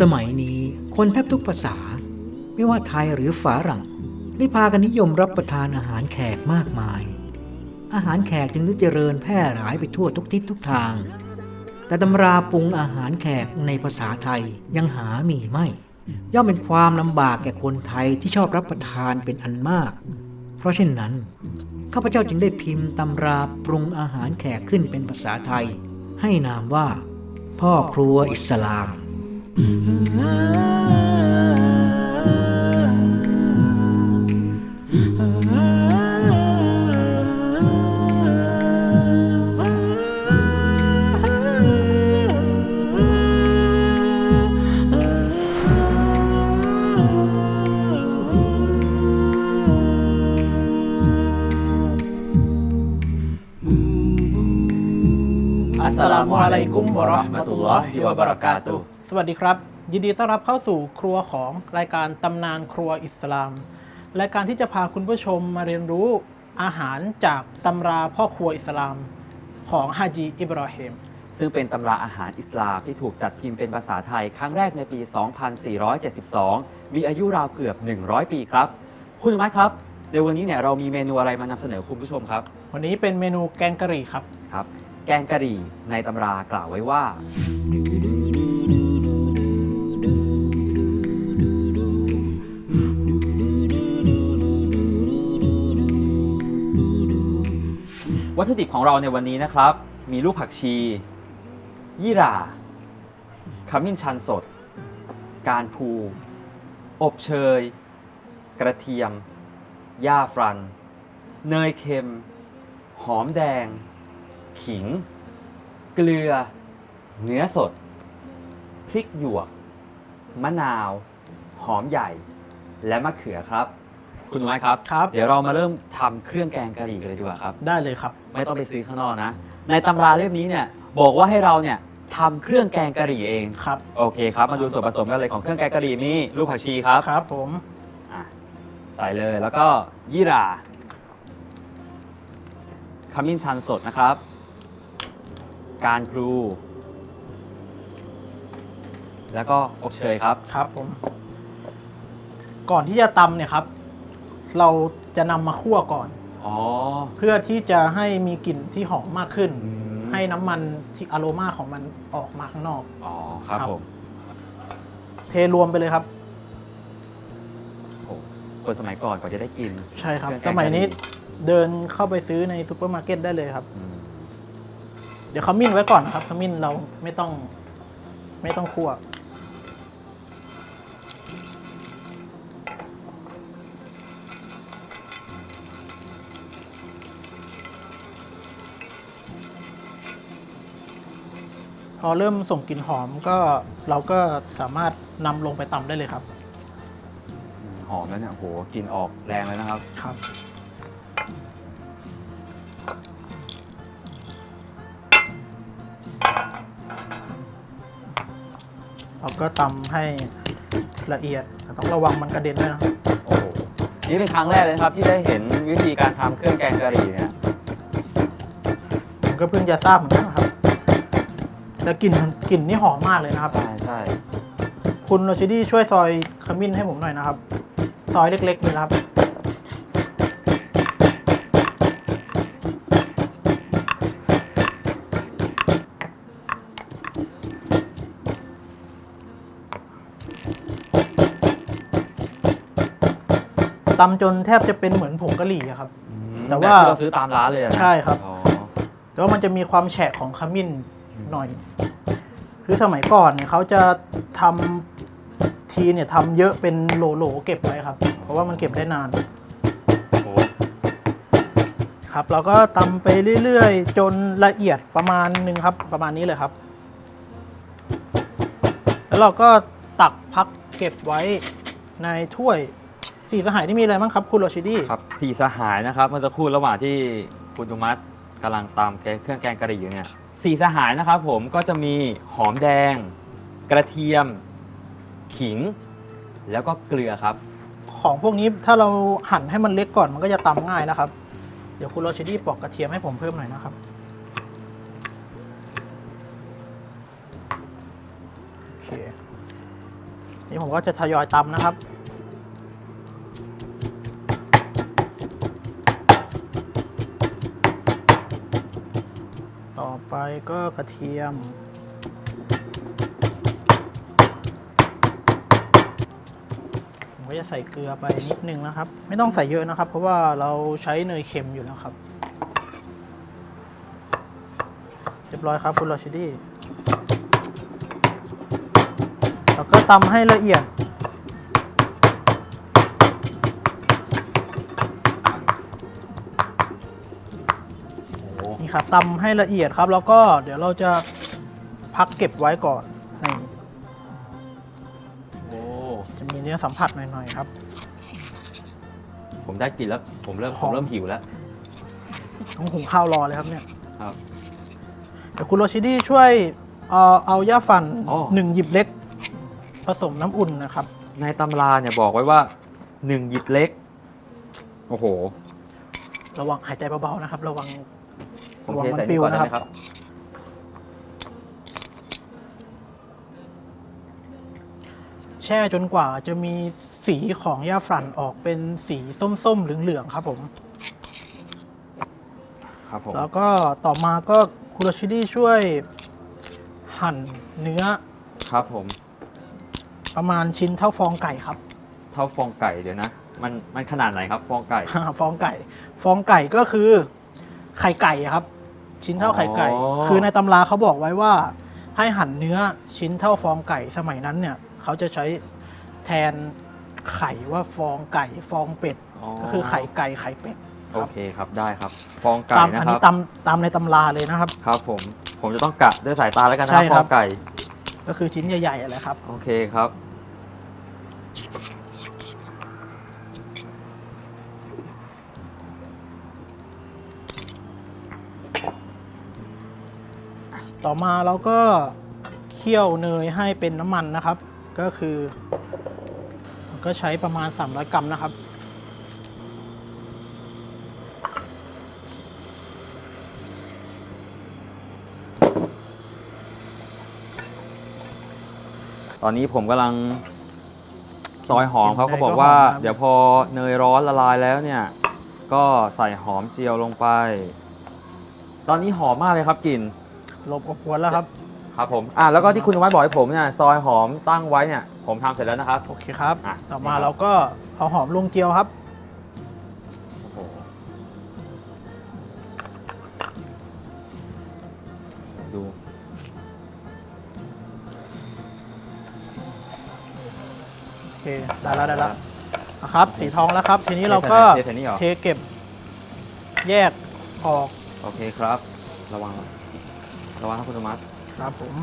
สมัยนี้คนแทบทุกภาษา ไม่ว่าไทยหรือฝรั่ง ได้พากันนิยมรับประทานอาหารแขกมากมาย อาหารแขกจึงได้เจริญแพร่หลายไปทั่วทุกทิศทุกทาง แต่ตำราปรุงอาหารแขกในภาษาไทยยังหามีไม่ ย่อมเป็นความลำบากแก่คนไทยที่ชอบรับประทานเป็นอันมาก เพราะเช่นนั้น ข้าพเจ้าจึงได้พิมพ์ตำราปรุงอาหารแขกขึ้นเป็นภาษาไทย ให้นามว่า พ่อครัวอิสลามอั สสลามุอะลัยกุมวะเราะห์มะตุลลอฮิวะบะเราะกาตุฮ์สวัสดีครับ ยินดีต้อนรับเข้าสู่ครัวของรายการตำนานครัวอิสลามรายการที่จะพาคุณผู้ชมมาเรียนรู้อาหารจากตำราพ่อครัวอิสลามของฮาจีอิบราฮิมซึ่งเป็นตำราอาหารอิสลามที่ถูกจัดพิมพ์เป็นภาษาไทยครั้งแรกในปี 2472 มีอายุราวเกือบ 100 ปีครับ คุณอนุมัติครับ ในวันนี้เนี่ยเรามีเมนูอะไรมานำเสนอคุณผู้ชมครับ วันนี้เป็นเมนูแกงกะหรี่ครับครับ แกงกะหรี่ในตำรากล่าวไว้ว่า วัตถุดิบของเราในวันนี้นะครับ มีลูกผักชี ยี่หร่าขมิ้นชันสด การพู อบเชย กระเทียมย่าฟรัน เนยเค็ม หอมแดง ขิง เกลือ เนื้อสด พริกหยวก มะนาว หอมใหญ่ และมะเขือครับ คุณน้อยครับ ครับ เดี๋ยวเรามาเริ่มทำเครื่องแกงกะหรี่กันเลยดีกว่าครับ ได้เลยครับ ไม่ต้องไปซื้อข้างนอกนะ ในตำราเล่มนี้เนี่ยบอกว่าให้เราเนี่ยทำเครื่องแกงกะหรี่เอง ครับ โอเคครับ มาดูส่วนผสมกันเลยของเครื่องแกงกะหรี่นี่ลูกผักชีครับ ครับผม อะใส่เลยแล้วก็ยี่หร่าขมิ้นชันสดนะครับ การพลู แล้วก็อบเชยครับ ครับผม ก่อนที่จะตำเนี่ยครับ เราจะนำมาคั่วก่อน อ๋อ เพื่อที่จะให้มีกลิ่นที่หอมมากขึ้น อืม ให้น้ำมันที่อโรมาของมันออกมาข้างนอก อ๋อครับครับ ผมเทรวมไปเลยครับ โอ้คนสมัยก่อนกว่าจะได้กิน ใช่ครับ เครื่องแกสงมัยนี้กะหรี่ เดินเข้าไปซื้อในซูเปอร์มาร์เก็ตได้เลยครับ อืม เดี๋ยวขมิ้นไว้ก่อนครับขมิ้นเราไม่ต้องไม่ต้องคั่วพอเริ่มส่งกลิ่นหอมก็เราก็สามารถนำลงไปตำได้เลยครับ หอมแล้วเนี่ยโอ้โหกลินออกแรงเลยนะครับ ครับ เราก็ตำให้ละเอียดแต่ต้องระวังมันกระเด็นด้วยนะครับโอ้โหนี่เป็นครั้งแรกเลยนะครับที่ได้เห็นวิธีการทำเครื่องแกงกะหรี่เนี่ยผมก็เพิ่งจะทราบเหมือนกันครับแต่กลิ่นกลิ่นนี่หอมมากเลยนะครับ ใช่ใช่คุณโรชิดี้ช่วยซอยขมิ้นให้ผมหน่อยนะครับ ซอยเล็กๆนี่นะครับ ตำจนแทบจะเป็นเหมือนผงกะหรี่อะครับ แต่ว่า บบที่เราซื้อตามร้านเลยอะนะใช่ครับ อ๋อแต่ว่ามันจะมีความแฉะของขมิ้นหน่อย คือสมัยก่อนเนี่ยเขาจะทำทีเนี่ยทำเยอะเป็นโหลๆเก็บไว้ครับ เพราะว่ามันเก็บได้นานโอ้โหครับเราก็ตำไปเรื่อยๆ จนละเอียดประมาณหนึ่งครับประมาณนี้เลยครับ แล้วเราก็ตักพักเก็บไว้ในถ้วย สีสหายที่มีอะไรบ้างครับคุณโรชิดี้ครับสี่สหายนะครับเมื่อสักครู่ระหว่างที่คุณตุมัสกำลังตำแกงเครื่องแกงกะหรี่อยู่เนี่ยสี่สหายนะครับผมก็จะมีหอมแดง กระเทียม ขิง แล้วก็เกลือครับขของพวกนี้ถ้าเราหั่นให้มันเล็กก่อนมันก็จะตำง่ายนะครับ เดี๋ยวคุณโรชิดี้ปอกกระเทียมให้ผมเพิ่มหน่อยนะครับ โอเค นี่ผมก็จะทยอยตำนะครับ ต่อไป ก็กระเทียม ผมก็จะใส่เกลือไปนิดนึงนะครับ ไม่ต้องใส่เยอะนะครับ เพราะว่าเราใช้เนยเค็มอยู่แล้วครับ เรียบร้อยครับคุณโรชิดี้แล้วก็ตำให้ละเอียด ครับตำให้ละเอียดครับ แล้วก็เดี๋ยวเราจะพักเก็บไว้ก่อนนี่โอ้ จะมีเนื้อสัมผัสหน่อยๆครับ ผมได้กลิ่นแล้ว ผมเริ่ม หผอม มเริ่มหิวแล้ว ต้องหุงข้าวรอเลยครับเนี่ยครับ เดี๋ยวคุณโรชิดี้ช่วยเอาเอาย่าฟันอ๋อ หนึ่งหยิบเล็ก ผสมน้ำอุ่นนะครับ ในตำราเนี่ยบอกไว้ว่าหนึ่งหยิบเล็ก โอ้โห ระวังหายใจเบาๆนะครับ ระวัง ผมระวังเทมันใส่ปลินี่วก่อนได้ไหมนะคครัรับบแช่จนกว่าจะมีสีของย่าฝรั่นออกเป็นสีส้มๆเหลืองๆครับผม ครับผม แล้วก็ต่อมาก็คุณโรชิดี้ช่วยหั่นเนื้อครับผม ประมาณชิ้นเท่าฟองไก่ครับ เท่าฟองไก่เดี๋ยวนะ มันมันขนาดไหนครับ ฟองไก่ ฟองไก่ ฟองไก่ก็คือ ไข่ไก่ครับ ชิ้นเท่าไข่ไก่ อ๋อ คือในตำราเขาบอกไว้ว่า ให้หั่นเนื้อชิ้นเท่าฟองไก่สมัยนั้นเนี่ยเขาจะใช้แทนไข่ว่าฟองไก่ฟองเป็ด ก็คือไข่ไก่ไข่เป็ดโอเคครับได้ครับ ฟองไก่ตามนะอันครันี้บตามตามในตำราเลยนะครับ ครับผมผมจะต้องกะด้วยสายตาแล้วกันนะใช่ฟครัอบ งไก่ก็คือชิ้นใหญ่ๆอะไรครับ โอเคครับ ต่อมาเราก็เคี่ยวเนยให้เป็นน้ำมันนะครับ ก็คือก็ใช้ประมาณ 300 กรัมนะครับตอนนี้ผมกำลังซอยหอมเขาเห็นเขาเนยบอกว่าก็หอมครับเดี๋ยวพอเนยร้อนละลายแล้วเนี่ย ก็ใส่หอมเจียวลงไป ตอนนี้หอมมากเลยครับกลิ่นลบอบอวนแล้วครับ ครับผมอะแล้วก็ที่คุณนวัดบอกให้ผมเนี่ยซอยหอมตั้งไว้เนี่ย ผมทำเสร็จแล้วนะครับ โอเคครับ อะ ต่อมานี่ครับเราก็เอาหอมลงเจียวครับ โอ้โหดู โอเค ได้แล้วได้แล้วนะครับ สีทองแล้วครับ ทีนี้เราก็เทใส่นี่เหรอ เทเก็บ แยกออก โอเคครับ ระวัง ระวังครับคุณนวัดครับผม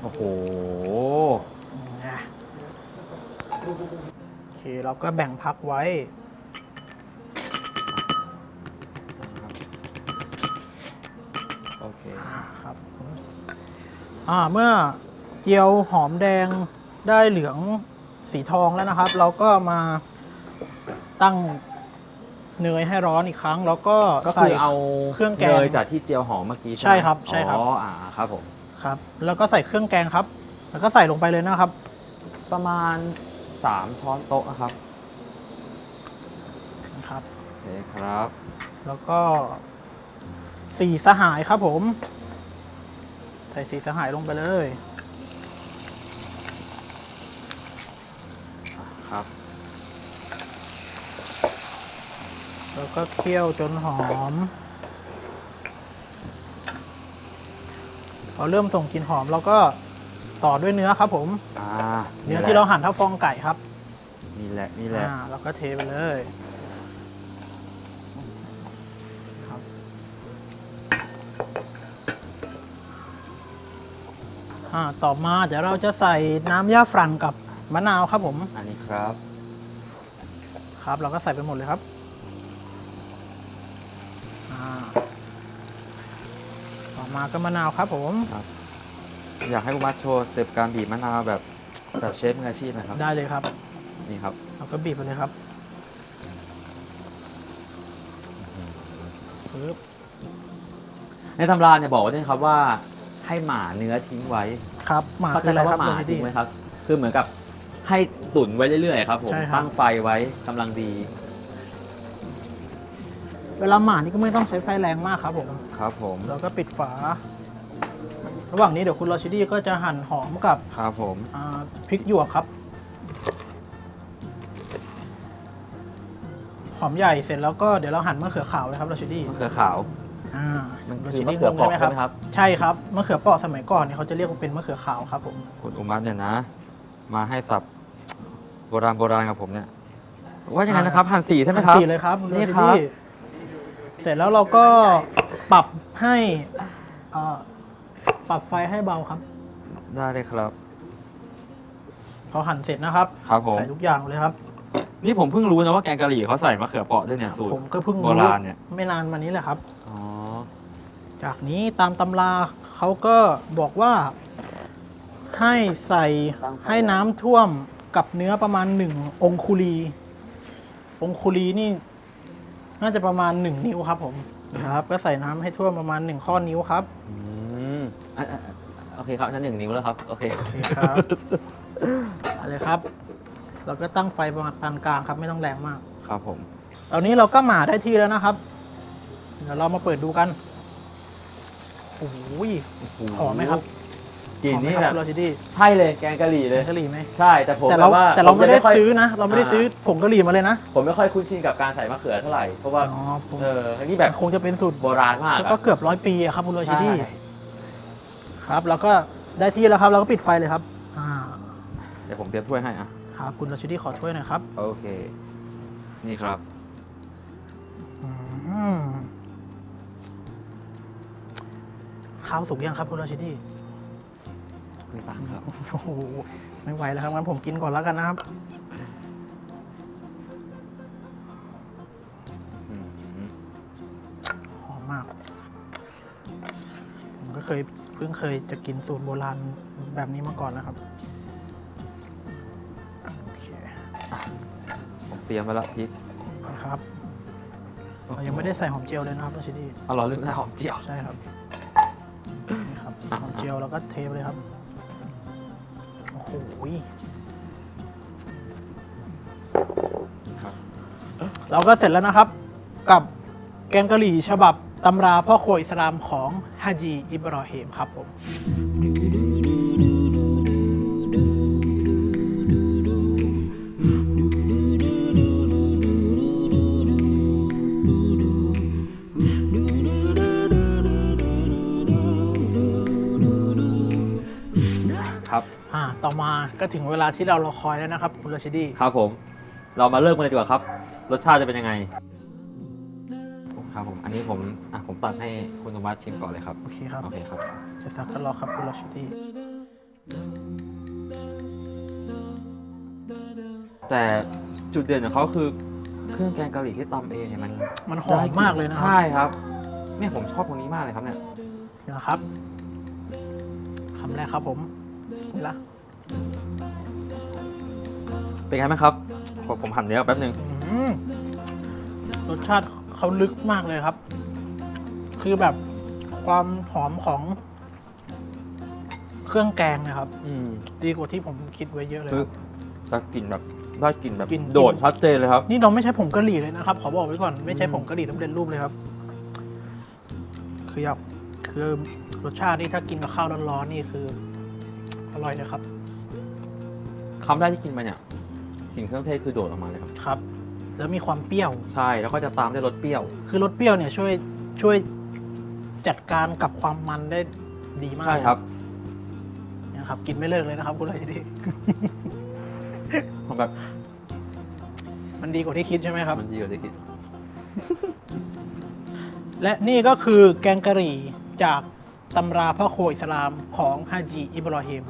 โอ้โห นะโอเคเราก็แบ่งพักไว้ โอเค ครับอ่าเมื่อเจียวหอมแดงได้เหลืองสีทองแล้วนะครับ เราก็มา ตั้งเนยให้ร้อนอีกครั้ง แล้วก็ก็ใส่คือเอาเครื่องแกงเนยจากที่เจียวหอมเมื่อกี้ใช่ไหมใช่ครับใช่ครับ อ๋ออ่าครับผมครับ แล้วก็ใส่เครื่องแกงครับ แล้วก็ใส่ลงไปเลยนะครับ ประมาณ 3 ช้อนโต๊ะนะครับนะครับ โอเคครับ แล้วก็สีสหายครับผม ใส่สีสหายลงไปเลย ครับ แล้วก็เคี่ยวจนหอม พอเริ่มส่งกลิ่นหอมเราก็ต่อด้วยเนื้อครับผม อ่าเนื้อแหละที่เราหั่นเท่าฟองไก่ครับนี่แหละนี่แหละอ่าเราก็เทไปเลยครับอ่าต่อมาเดี๋ยวเราจะใส่น้ำย่าฝรั่นกับมะนาวครับผม อันนี้ครับ ครับ เราก็ใส่ไปหมดเลยครับ อ่าต่อมาก็มะนาวครับผมครับอยากให้คุณมัดโชว์สเต็ปการบีบมะนาวแบบแบบเชฟมืออาชีพหนะครับได้เลยครับ นี่ครับเราก็บีบไปเลยครับปึ๊บในตำราเนี่ยบอกไว้ด้วยครับว่าให้หมาเนื้อทิ้งไว้ครับ หมาเข้าคืใจออะไรแล้วครัว่าบหมาคุณทิ้ดีงไว้ครับ คือเหมือนกับให้ตุ๋นไว้เรื่อยๆครับผมใช่ครับ ตั้งไฟไว้กำลังดี เวลาหมานี่ก็ไม่ต้องใช้ไฟแรงมากครับผมครับผมแล้วก็ปิดฝา ระหว่างนี้เดี๋ยวคุณรอชิดี้ก็จะหั่นหอมกับครับผมอ่าพริกหยวกครับ หอมใหญ่เสร็จแล้วก็เดี๋ยวเราหั่นมะเขือขาวเลยครับรอชิดี้มะเขือขาวอ่ามันรคือชิมะดี้เขือเปราะงงใช่ไหมครับ ใช่ครับมะเขือเปราะสมัยก่อนเนี่ยเขาจะเรียกว่าเป็นมะเขือขาวครับผมคุณอุมัตเนี่ยนะ มาให้สับโบราณโบราณกับผมเนี่ยว่าอย่างนั้นนะครับหั่นสีใช่ไหมครับหั่นสี่เลยครับคุณนี่รอชิครับดี้เสร็จแล้วเราก็ปรับให้อ่าปรับไฟให้เบาครับ ได้เลยครับ พอหั่นเสร็จนะครับ ครับผม ใส่ทุกอย่างเลยครับ นี่ผมเพิ่งรู้นะว่าแกงกะหรี่เขาใส่มะเขือเปราะด้วยเนี่ยสูตร ผมก็เพิ่งโบราณเนี่ย ไม่นานมานี้แหละครับ อ๋อ จากนี้ตามตำราเขาก็บอกว่าให้ใส่ให้น้ำท่วมกับเนื้อประมาณหนึ่งองคุลี องคุลีนี่ น่าจะประมาณหนึ่งนิ้วครับผมนะครับ ก็ใส่น้ำให้ท่วมประมาณหนึ่งข้อนิ้วครับ อืมอะอะอะโอเคครับนั่นหนึ่งนิ้วแล้วครับ โอเค โอเคครับอะไรครับ เราก็ตั้งไฟประมาณปานกลางครับไม่ต้องแรงมากครับผม ตอนนี้เราก็หมาได้ที่แล้วนะครับ เดี๋ยวเรามาเปิดดูกันโอ้ยหอมไหมครับ กลิ่นนี่หอมไหมแบครับบโรชิดี้ใช่เลยแกงกะหรี่เลย กะหรี่ไหมใช่แต่ผมแต่แบเราบว่าแต่เราผไม่ได้ค่ย ซื้อนะ เราไม่ได้ซื้อผงกะหรี่มาเลยนะ ผมไม่ค่อยคุ้นชินกับการใส่มะเขือเท่าไหร่เพราะว่าอ๋อผมเอออันนี้แบบคงจะเป็นสูตรโบราณมากแล้วอะก็เกือบร้อยปีอะครับคุณโรชิใช่ดี้ครับ แล้วก็ได้ที่แล้วครับ เราก็ปิดไฟเลยครับ อ่า เดี๋ยวผมเตรียมถ้วยให้อะครับ คุณโรชิดี้ขอถ้วยหน่อยครับ โอเค นี่ครับอืมข้าวสุกยังครับคุณโรชิดี้ คุณตังครับ โอ้โหไม่ไหวแล้วครับงั้นผมกินก่อนแล้วกันนะครับอืมหอมมาก ผมก็เคยเพิ่งเคยจะกินสูตรโบราณแบบนี้มาก่อนนะครับ โอเคผมเตรียมไว้แล้วพริกนะครับเรายังไม่ได้ใส่หอมเจียวเลยนะครับราชินีเอาเหรอลืมใส่หอมเจียว ใช่ครับนี่ครับอะหอมเจียวแล้วก็เทไปเลยครับ โอ้ยครับเราก็เสร็จแล้วนะครับกับแกงกะหรี่ฉบับตำราพ่อครัวอิสลามของฮาจีอิบรอฮิมครับผม ครับอ่าต่อมาก็ถึงเวลาที่เรารอคอยแล้วนะครับ คุณราชิดีครับผม เรามาเริ่มกันเลยดีกว่าครับ รสชาติจะเป็นยังไง ครับผม อันนี้ผมอะผมตัดให้คุณธวัฒน์ชิมก่อนเลยครับ โอเคครับ โอเคครับ จะสักกันรอครับคุณราชิดี แต่จุดเด่นของเขาคือเครื่องแกงกะหรี่ที่ตำเองเนี่ยมันมันหอมมากเลยนะครัใช่ครับ เนี่ยผมชอบตรงนี้มากเลยครับเนี่ยนี่นะครับคำแรกครับผม นี่ละเป็นไงไหมครับผมผมหั่นเนื้อแป๊บนึงอืมรสชาติเขาลึกมากเลยครับ คือแบบความหอมของ เครื่องแกงเนะครับ อืมดีกว่าที่ผมคิดไว้เยอะเลยคือครับ จะกลิ่นแบบได้กลิ่นแบบกลิ่น โดดชัดเจนเลยครับ นี่เราไม่ใช้ผงกะหรี่เลยนะครับ ขอบอกไว้ก่อนไม่ใช้อืม ผงกะหรี่สำเร็จรูปเลยครับ คืออยากคือรสชาตินี่ถ้ากินกับข้าวร้อนๆนี่คือ อร่อยเลยครับ คำแรกที่กินไปเนี่ยกลิ่นเครื่องเทศคือโดดออกมาเลยครับ ครับ แล้วมีความเปรี้ยว ใช่แล้วก็จะตามด้วยรสเปรี้ยว คือรสเปรี้ยวเนี่ยช่วยช่วยจัดการกับความมันได้ดีมากใช่ครับเนี่ยครับ กินไม่เลิกเลยนะครับคุณไรดีผมแบบมันดีกว่าที่คิดใช่ไหมครับ มันดีกว่าที่คิดและนี่ก็คือแกงกะหรี่จากตำราพ่อครัวอิสลามของฮาจีอิบรอฮิม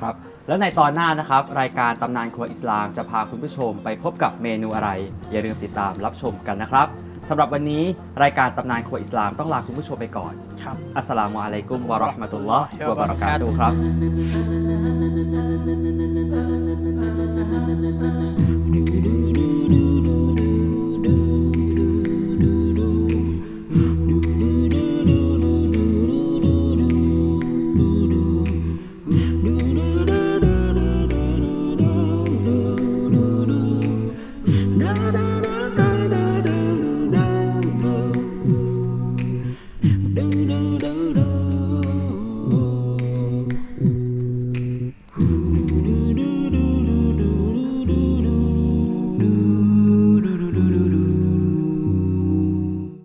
ครับ แล้วในตอนหน้านะครับ รายการตำนานครัวอิสลามจะพาคุณผู้ชมไปพบกับเมนูอะไร อย่าลืมติดตามรับชมกันนะครับสำหรับวันนี้รายการตำนานครัวอิสลามต้องลาคุณผู้ชมไปก่อน ครับ อัสสลามุอะลัยกุมวะเราะห์มะตุลลอฮ์วะบะเราะกาตุครับ